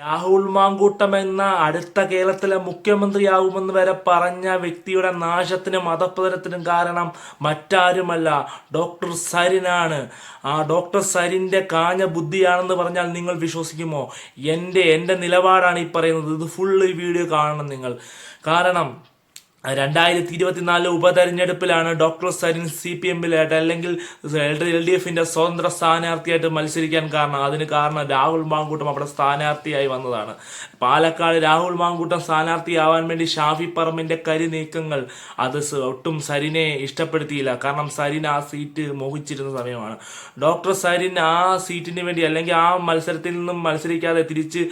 രാഹുൽ മാങ്കൂട്ടം എന്ന അടുത്ത കേരളത്തിലെ മുഖ്യമന്ത്രിയാകുമെന്ന് വരെ പറഞ്ഞ വ്യക്തിയുടെ നാശത്തിനും അധപ്പതനത്തിനും കാരണം മറ്റാരുമല്ല ഡോക്ടർ സരിനാണ്. ആ ഡോക്ടർ സരിന്റെ കാഞ്ഞ ബുദ്ധിയാണെന്ന് പറഞ്ഞാൽ നിങ്ങൾ വിശ്വസിക്കുമോ? എന്റെ എന്റെ നിലപാടാണ് ഈ പറയുന്നത്. ഇത് ഫുള്ള് വീഡിയോ കാണണം നിങ്ങൾ. കാരണം രണ്ടായിരത്തി ഇരുപത്തിനാല് ഉപതെരഞ്ഞെടുപ്പിലാണ് ഡോക്ടർ സരിൻ സി പി എമ്മിലായിട്ട് അല്ലെങ്കിൽ എൽ ഡി എഫിന്റെ സ്വതന്ത്ര സ്ഥാനാർത്ഥിയായിട്ട് മത്സരിക്കാൻ കാരണം. അതിന് കാരണം രാഹുൽ മാങ്കൂട്ടം അവിടെ സ്ഥാനാർത്ഥിയായി വന്നതാണ്. പാലക്കാട് രാഹുൽ മാങ്കൂട്ടം സ്ഥാനാർത്ഥിയാവാൻ വേണ്ടി ഷാഫി പറമ്പിന്റെ കരി നീക്കങ്ങൾ അത് ഒട്ടും സരിനെ ഇഷ്ടപ്പെടുത്തിയില്ല. കാരണം സരിൻ ആ സീറ്റ് മോഹിച്ചിരുന്ന സമയമാണ്. ഡോക്ടർ സരിൻ ആ സീറ്റിന് വേണ്ടി അല്ലെങ്കിൽ ആ മത്സരത്തിൽ നിന്നും മത്സരിക്കാതെ തിരിച്ച്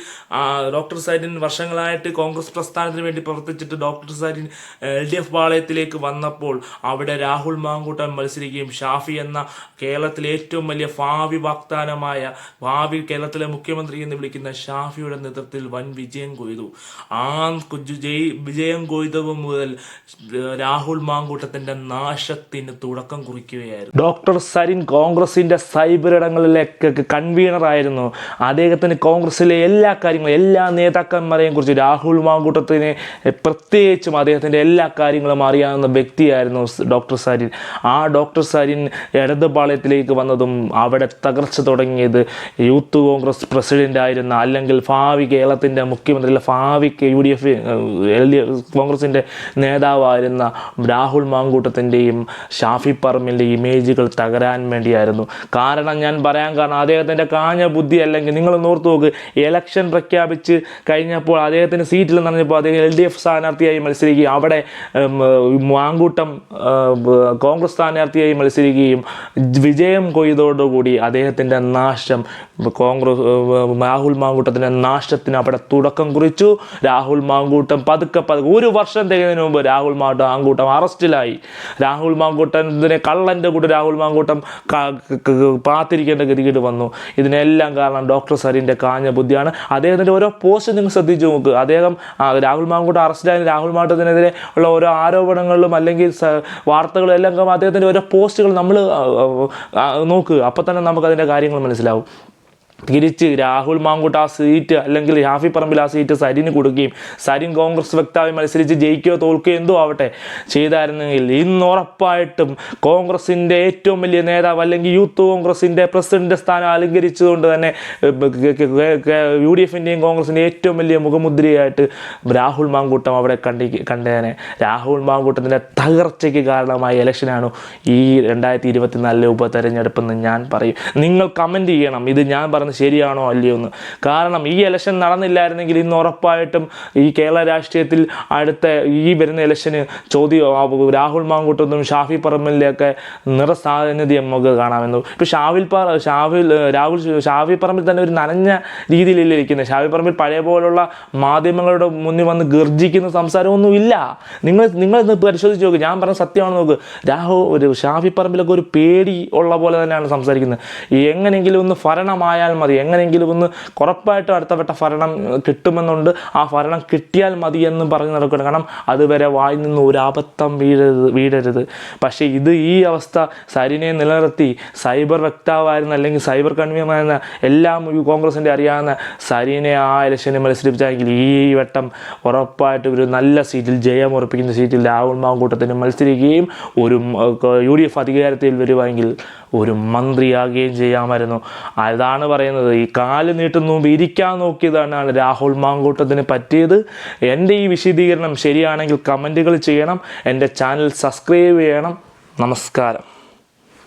ഡോക്ടർ സരിൻ വർഷങ്ങളായിട്ട് കോൺഗ്രസ് പ്രസ്ഥാനത്തിന് വേണ്ടി പ്രവർത്തിച്ചിട്ട് doctor Sarin L D F പാളയത്തിലേക്ക് വന്നപ്പോൾ അവിടെ രാഹുൽ മാങ്കൂട്ടൻ മത്സരിക്കുകയും ഷാഫി എന്ന കേരളത്തിലെ ഏറ്റവും വലിയ ഭാവി വാഗ്ദാനമായ ഭാവി കേരളത്തിലെ മുഖ്യമന്ത്രി എന്ന് വിളിക്കുന്ന ഷാഫിയുടെ നേതൃത്വത്തിൽ വൻ വിജയം കൊയ്തു. ആ ജയ് വിജയം കൊയ്തവ് മുതൽ രാഹുൽ മാങ്കൂട്ടത്തിന്റെ നാശത്തിന് തുടക്കം കുറിക്കുകയായിരുന്നു. ഡോക്ടർ സരിൻ കോൺഗ്രസിന്റെ സൈബർ കൺവീനർ ആയിരുന്നു. അദ്ദേഹത്തിന് കോൺഗ്രസിലെ എല്ലാ കാര്യങ്ങളും എല്ലാ നേതാക്കന്മാരെയും കുറിച്ച് രാഹുൽ മാങ്കൂട്ടത്തിനെ പ്രത്യേകിച്ചും അദ്ദേഹത്തിന്റെ എല്ലാ കാര്യങ്ങളും അറിയാവുന്ന വ്യക്തിയായിരുന്നു ഡോക്ടർ സാരിൻ. ആ ഡോക്ടർ സാരിൻ ഇടതുപാളയത്തിലേക്ക് വന്നതും അവിടെ തകർച്ച തുടങ്ങിയത് യൂത്ത് കോൺഗ്രസ് പ്രസിഡന്റ് ആയിരുന്ന അല്ലെങ്കിൽ ഭാവി കേരളത്തിന്റെ മുഖ്യമന്ത്രി അല്ലെങ്കിൽ ഭാവി U D F L D F കോൺഗ്രസിന്റെ നേതാവായിരുന്ന രാഹുൽ മാങ്കൂട്ടത്തിന്റെയും ഷാഫി പറമ്പിന്റെ ഇമേജുകൾ തകരാൻ വേണ്ടിയായിരുന്നു. കാരണം ഞാൻ പറയാൻ കാരണം അദ്ദേഹത്തിന്റെ കാഞ്ഞ ബുദ്ധി അല്ലെങ്കിൽ നിങ്ങൾ ഓർത്ത് നോക്ക് ഇലക്ഷൻ പ്രഖ്യാപിച്ച് കഴിഞ്ഞപ്പോൾ അദ്ദേഹത്തിന് സീറ്റിൽ നിറഞ്ഞപ്പോൾ അദ്ദേഹം എൽ ഡി എഫ് സ്ഥാനാർത്ഥിയായി മത്സരിക്കുകയും അവിടെ ഉം, മാങ്കൂട്ടം കോൺഗ്രസ് സ്ഥാനാർത്ഥിയായി മത്സരിക്കുകയും വിജയം കൊയ്തോടുകൂടി അദ്ദേഹത്തിന്റെ നാശം കോൺഗ്രസ് രാഹുൽ മാങ്കൂട്ടത്തിന്റെ നാശത്തിന് അവിടെ തുടക്കം കുറിച്ചു. രാഹുൽ മാങ്കൂട്ടം പതുക്കെ പതുക്കെ ഒരു വർഷം തികയുന്നതിന് മുമ്പ് രാഹുൽ മാങ്കൂട്ടം മാങ്കൂട്ടം അറസ്റ്റിലായി. രാഹുൽ മാങ്കൂട്ടത്തിനെ കള്ളന്റെ കൂടെ രാഹുൽ മാങ്കൂട്ടം പാത്തിരിക്കേണ്ട ഗതികേട് വന്നു. ഇതിനെല്ലാം കാരണം ഡോക്ടർ സരിന്റെ കാഞ്ഞ ബുദ്ധിയാണ്. അദ്ദേഹത്തിന്റെ ഓരോ പോസ്റ്റ് നിങ്ങൾ ശ്രദ്ധിച്ചു നോക്ക്. അദ്ദേഹം രാഹുൽ മാങ്കൂട്ടം അറസ്റ്റിലായ രാഹുൽ മാങ്കൂട്ടത്തിനെതിരെ ഉള്ള ഓരോ ആരോപണങ്ങളിലും അല്ലെങ്കിൽ വാർത്തകളും എല്ലാം അദ്ദേഹത്തിന്റെ ഓരോ പോസ്റ്റുകൾ നമ്മൾ നോക്കുക അപ്പോൾ തന്നെ നമുക്കതിന്റെ കാര്യങ്ങൾ മനസ്സിലാവും. തിരിച്ച് രാഹുൽ മാങ്കൂട്ട് ആ സീറ്റ് അല്ലെങ്കിൽ ഹാഫി പറമ്പിൽ ആ സീറ്റ് സരിന് കൊടുക്കുകയും സരിൻ കോൺഗ്രസ് വ്യക്താവി മത്സരിച്ച് ജയിക്കുകയോ തോൽക്കുകയോ എന്തോ ആവട്ടെ ചെയ്തായിരുന്നെങ്കിൽ ഇന്ന് ഉറപ്പായിട്ടും കോൺഗ്രസിന്റെ ഏറ്റവും വലിയ നേതാവ് അല്ലെങ്കിൽ യൂത്ത് കോൺഗ്രസിന്റെ പ്രസിഡന്റ് സ്ഥാനം അലങ്കരിച്ചുകൊണ്ട് തന്നെ യു ഡി എഫിന്റെയും കോൺഗ്രസിന്റെ ഏറ്റവും വലിയ മുഖമുദ്രയായിട്ട് രാഹുൽ മാങ്കൂട്ടം അവിടെ കണ്ടി കണ്ടേനെ. രാഹുൽ മാങ്കൂട്ടത്തിന്റെ തകർച്ചയ്ക്ക് കാരണമായ ഇലക്ഷനാണ് ഈ രണ്ടായിരത്തി ഇരുപത്തിനാലിലെ ഉപതെരഞ്ഞെടുപ്പെന്ന് ഞാൻ പറയും. നിങ്ങൾ കമന്റ് ചെയ്യണം. ഇത് ഞാൻ പറഞ്ഞത് ശരിയാണോ അല്ലയോ എന്ന്. കാരണം ഈ ഇലക്ഷൻ നടന്നില്ലായിരുന്നെങ്കിൽ ഇന്ന് ഉറപ്പായിട്ടും ഈ കേരള രാഷ്ട്രീയത്തിൽ അടുത്ത ഈ വരുന്ന ഇലക്ഷന് ചോദ്യം രാഹുൽ മാങ്കൂട്ടൊന്നും ഷാഫി പറമ്പിലൊക്കെ നിറസാന്നിധ്യം നമുക്ക് കാണാമെന്ന്. ഇപ്പോൾ ഷാവിൽ പറ ഷാവിൽ രാഹുൽ ഷാഫി പറമ്പിൽ തന്നെ ഒരു നനഞ്ഞ രീതിയിലല്ലേ ഇരിക്കുന്നത് ഷാഫി പറമ്പിൽ പഴയ പോലുള്ള മാധ്യമങ്ങളുടെ മുന്നിൽ വന്ന് ഗർജിക്കുന്ന സംസാരമൊന്നും ഇല്ല. നിങ്ങൾ നിങ്ങൾ ഇന്ന് പരിശോധിച്ച് നോക്ക്. ഞാൻ പറഞ്ഞ സത്യമാണ് നോക്ക്. രാഹു ഒരു ഷാഫി പറമ്പിലൊക്കെ ഒരു പേടി ഉള്ള പോലെ തന്നെയാണ് സംസാരിക്കുന്നത്. എങ്ങനെയെങ്കിലും ഒന്ന് ഭരണമായാൽ മതി. എങ്ങനെയെങ്കിലും ഒന്ന് ഉറപ്പായിട്ടും അടുത്ത വട്ട ഭരണം കിട്ടുമെന്നുണ്ട്. ആ ഭരണം കിട്ടിയാൽ മതി എന്ന് പറഞ്ഞ് നടക്കണം കാരണം അതുവരെ വായിൽ നിന്ന് ഒരു അബദ്ധം വീഴരുത് വീഴരുത്. പക്ഷേ ഇത് ഈ അവസ്ഥ സരിനെ നിലനിർത്തി സൈബർ വക്താവായിരുന്ന അല്ലെങ്കിൽ സൈബർ കൺവീനറായിരുന്ന എല്ലാം കോൺഗ്രസിന്റെ അറിയാവുന്ന സരിനെ ആ ഇലക്ഷന് മത്സരിപ്പിച്ചെങ്കിൽ ഈ വട്ടം ഉറപ്പായിട്ടും ഒരു നല്ല സീറ്റിൽ ജയം ഉറപ്പിക്കുന്ന സീറ്റിൽ രാഹുൽ മാങ്കൂട്ടത്തിന് മത്സരിക്കുകയും ഒരു യു ഡി എഫ് അധികാരത്തിൽ വരുവാണെങ്കിൽ ഒരു മന്ത്രിയാകുകയും ചെയ്യാമായിരുന്നു. അതാണ് പറയുന്നത്. ഈ കാൽ നീട്ടുന്നു ഇരിക്കാൻ നോക്കിയതാണ് രാഹുൽ മാങ്കൂട്ടത്തിന് പറ്റിയത്. എന്റെ ഈ വിശദീകരണം ശരിയാണെങ്കിൽ കമന്റുകൾ ചെയ്യണം. എന്റെ ചാനൽ സബ്സ്ക്രൈബ് ചെയ്യണം. നമസ്കാരം.